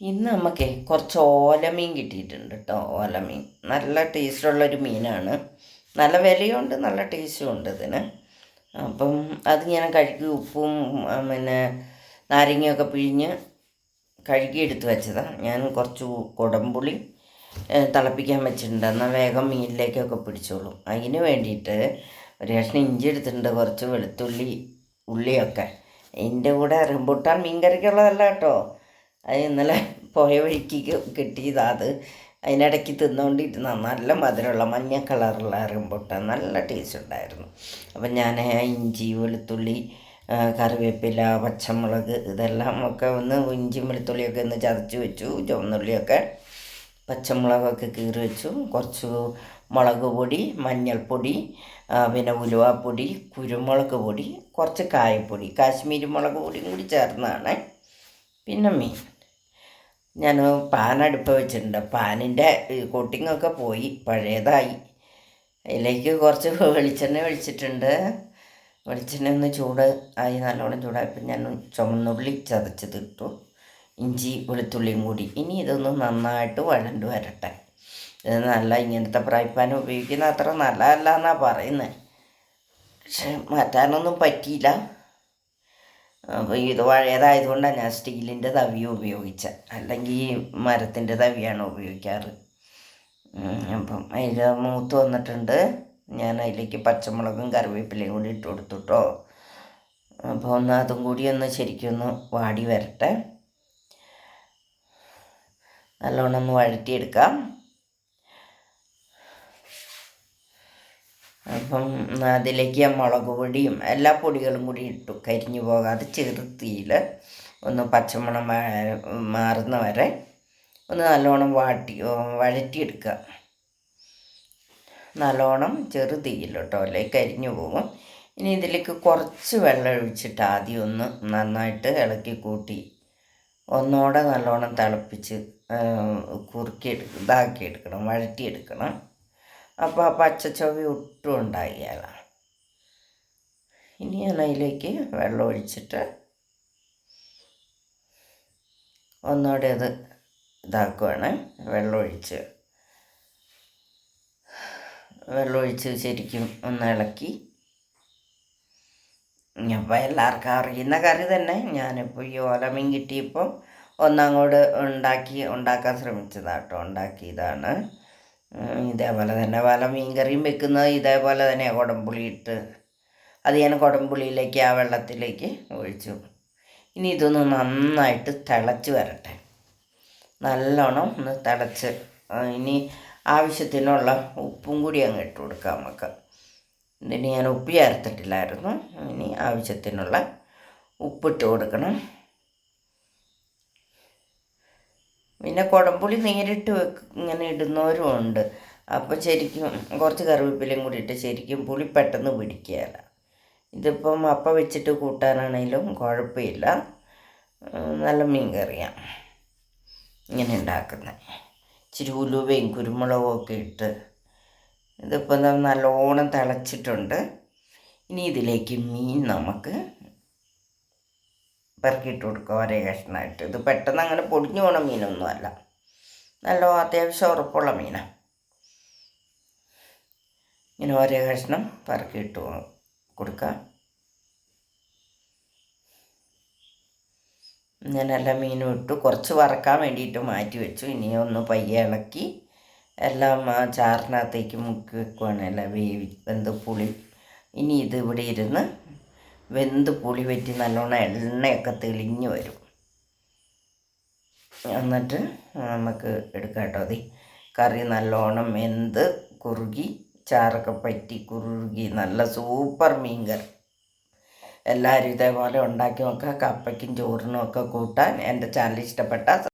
ഇന്ന് നമുക്ക് കുറച്ച് ഓലമീൻ കിട്ടിയിട്ടുണ്ട് കേട്ടോ ഓലമീൻ നല്ല ടേസ്റ്റുള്ളൊരു മീനാണ്. നല്ല വിലയുണ്ട് നല്ല ടേസ്റ്റും ഉണ്ട് ഇതിന്. അപ്പം അത് ഞാൻ കഴുകി ഉപ്പും പിന്നെ നാരങ്ങയൊക്കെ പിഴിഞ്ഞ് കഴുകി എടുത്ത് വെച്ചതാണ് ഞാൻ കുറച്ച് കുടംപുളി തിളപ്പിക്കാൻ വെച്ചിട്ടുണ്ട്. എന്നാൽ വേഗം മീനിലേക്കൊക്കെ പിടിച്ചോളും. അതിന് വേണ്ടിയിട്ട് ഒരു കഷ്ണം ഇഞ്ചി എടുത്തിട്ടുണ്ട് കുറച്ച് വെളുത്തുള്ളി ഉള്ളിയൊക്കെ. എന്റെ കൂടെ റംബൂട്ടാൻ മീൻ കറിക്കുള്ളതല്ല കേട്ടോ അത് ഇന്നലെ പോയ വഴിക്ക് കിട്ടിയതാണ് അത്. അതിനിടയ്ക്ക് തിന്നുകൊണ്ടിരുന്ന നല്ല മധുരമുള്ള മഞ്ഞ കളറുള്ള റംബുട്ടാൻ. നല്ല ടേസ്റ്റ് ഉണ്ടായിരുന്നു. അപ്പം ഞാൻ ഇഞ്ചി വെളുത്തുള്ളി കറിവേപ്പില പച്ചമുളക് ഇതെല്ലാം ഒക്കെ ഒന്ന് ഇഞ്ചിയും വെളുത്തുള്ളിയൊക്കെ ഒന്ന് ചതച്ച് വെച്ചു. ചുവന്നുള്ളിയൊക്കെ പച്ചമുളകൊക്കെ കീറി വെച്ചു. കുറച്ച് മുളക് പൊടി മഞ്ഞൾപ്പൊടി പിന്നെ ഉലുവാപ്പൊടി കുരുമുളക് പൊടി കുറച്ച് കായപ്പൊടി. കാശ്മീരി മുളക് പൊടിയും കൂടി ചേർന്നതാണ്. പിന്നെ മീൻ. ഞാൻ പാൻ അടുപ്പ് വെച്ചിട്ടുണ്ട് പാനിന്റെ കോട്ടിങ്ങൊക്കെ പോയി പഴയതായി. അതിലേക്ക് കുറച്ച് വെളിച്ചെണ്ണ ഒഴിച്ചിട്ടുണ്ട്. വെളിച്ചെണ്ണ ഒന്ന് ചൂട് ആയി നല്ലോണം ചൂടായപ്പോൾ ഞാൻ ചുമന്നുള്ളി ചതച്ചതിട്ടു ഇഞ്ചി വെളുത്തുള്ളിയും കൂടി. ഇനി ഇതൊന്ന് നന്നായിട്ട് വഴണ്ട് വരട്ടെ. ഇത് നല്ല ഇങ്ങനത്തെ ഫ്രൈ പാൻ ഉപയോഗിക്കുന്ന അത്ര നല്ലതല്ല എന്നാണ് പറയുന്നത് പക്ഷെ മാറ്റാനൊന്നും പറ്റിയില്ല. അപ്പോൾ ഇത് പഴയതായതുകൊണ്ടാണ് ഞാൻ സ്റ്റീലിന്റെ തവി ഉപയോഗിച്ചത് അല്ലെങ്കിൽ മരത്തിന്റെ തവിയാണ് ഉപയോഗിക്കാറ്. അപ്പം അതിൽ മൂത്ത് വന്നിട്ടുണ്ട്. ഞാൻ അതിലേക്ക് പച്ചമുളകും കറിവേപ്പിലയും കൂടി ഇട്ട് കൊടുത്തു അപ്പോൾ ഒന്ന് അതും കൂടി ഒന്ന് ശരിക്കൊന്ന് വാടി വരട്ടെ. നല്ലോണം ഒന്ന് വഴറ്റിയെടുക്കാം. അപ്പം അതിലേക്ക് മുളക് പൊടിയും എല്ലാ പൊടികളും കൂടി ഇട്ടു. കരിഞ്ഞു പോകാതെ ചെറുതീയിൽ ഒന്ന് പച്ചമണം മാറുന്ന വരെ ഒന്ന് നല്ലോണം വാട്ടി വഴറ്റിയെടുക്കുക. നല്ലോണം ചെറുതീയിൽ കേട്ടോ അല്ലെ കരിഞ്ഞു പോകും. ഇനി ഇതിലേക്ക് കുറച്ച് വെള്ളം ഒഴിച്ചിട്ട് ആദ്യം ഒന്ന് നന്നായിട്ട് ഇളക്കി കൂട്ടി ഒന്നുകൂടെ നല്ലോണം തിളപ്പിച്ച് കുറുക്കി എടുക്കും ഇതാക്കി എടുക്കണം വഴറ്റിയെടുക്കണം. അപ്പോൾ ആ പച്ചച്ചൊവി ഒട്ടും ഉണ്ടാകില്ല ഇനി ഞാൻ അതിലേക്ക് വെള്ളം ഒഴിച്ചിട്ട് ഒന്നുകൂടെ അത് ഇതാക്കുവാണ്. വെള്ളം ഒഴിച്ച് വെള്ളം ഒഴിച്ച് ശരിക്കും ഒന്ന് ഇളക്കി. അപ്പോൾ എല്ലാവർക്കും അറിയുന്ന കറി തന്നെ. ഞാനിപ്പോൾ ഈ ഓലമീൻ കിട്ടിയപ്പോൾ ഒന്നങ്ങോട്ട് ഉണ്ടാക്കി ഉണ്ടാക്കാൻ ശ്രമിച്ചതാട്ടോ. ഉണ്ടാക്കിയതാണ്. ഇതേപോലെ തന്നെ പല മീൻകറിയും വെക്കുന്നത് ഇതേപോലെ തന്നെ കുടംപുളി ഇട്ട് അത് ഞാൻ കുടംപുളിയിലേക്ക് ആ വെള്ളത്തിലേക്ക് ഒഴിച്ചു. ഇനി ഇതൊന്ന് നന്നായിട്ട് തിളച്ച് വരട്ടെ. നല്ലോണം ഒന്ന് തിളച്ച് ഇനി ആവശ്യത്തിനുള്ള ഉപ്പും കൂടി അങ്ങ് ഇട്ട് കൊടുക്കാം നമുക്ക്. ഇതിന് ഞാൻ ഉപ്പ് ചേർത്തിട്ടില്ലായിരുന്നു. ഇനി ആവശ്യത്തിനുള്ള ഉപ്പിട്ട് കൊടുക്കണം. പിന്നെ കുടംപുളി നേരിട്ട് ഇങ്ങനെ ഇടുന്നവരും ഉണ്ട്. അപ്പോൾ ശരിക്കും കുറച്ച് കറിവേപ്പിലയും കൂടി ഇട്ട് ശരിക്കും പുളി പെട്ടെന്ന് പിടിക്കുകയില്ല ഇതിപ്പം അപ്പം വെച്ചിട്ട് കൂട്ടാനാണെങ്കിലും കുഴപ്പമില്ല. നല്ല മീൻ കറിയാണ് ഇങ്ങനെ ഉണ്ടാക്കുന്നത് ഇച്ചിരി ഉലുവയും കുരുമുളകും ഒക്കെ ഇട്ട് ഇതിപ്പം നല്ലോണം തിളച്ചിട്ടുണ്ട്. ഇനി ഇതിലേക്ക് മീൻ നമുക്ക് പെറുക്കിയിട്ട് കൊടുക്കുക ഒരേ കഷ്ണമായിട്ട്. ഇത് പെട്ടെന്ന് അങ്ങനെ പൊടിഞ്ഞു പോണ മീനൊന്നുമല്ല നല്ല അത്യാവശ്യം ഉറപ്പുള്ള മീനാണ് ഇങ്ങനെ ഒരേ കഷ്ണം പെറുക്കിയിട്ട് കൊടുക്കുക. ഞാൻ മീനും ഇട്ടു. കുറച്ച് വറക്കാൻ വേണ്ടിയിട്ട് മാറ്റി വെച്ചു. ഇനി ഒന്ന് പയ്യെ ഇളക്കി എല്ലാം ചാറിനകത്തേക്ക് മുക്കി വെക്കുവാണ്. എല്ലാം വേവി വെന്ത് പുളി. ഇനി ഇത് ഇവിടെ ഇരുന്ന് വെന്ത് പുളി പറ്റി നല്ലോണം എണ്ണയൊക്കെ തെളിഞ്ഞു വരും. എന്നിട്ട് നമുക്ക് എടുക്കാം കേട്ടോ അതി കറി നല്ലോണം വെന്ത് കുറുകി ചാറൊക്കെ പറ്റി കുറുകി നല്ല സൂപ്പർ മീൻ കറി എല്ലാവരും ഇതേപോലെ ഉണ്ടാക്കി നോക്കുക. കപ്പയ്ക്കും ചോറിനും ഒക്കെ കൂട്ടാൻ എന്റെ ചാനൽ ഇഷ്ടപ്പെട്ട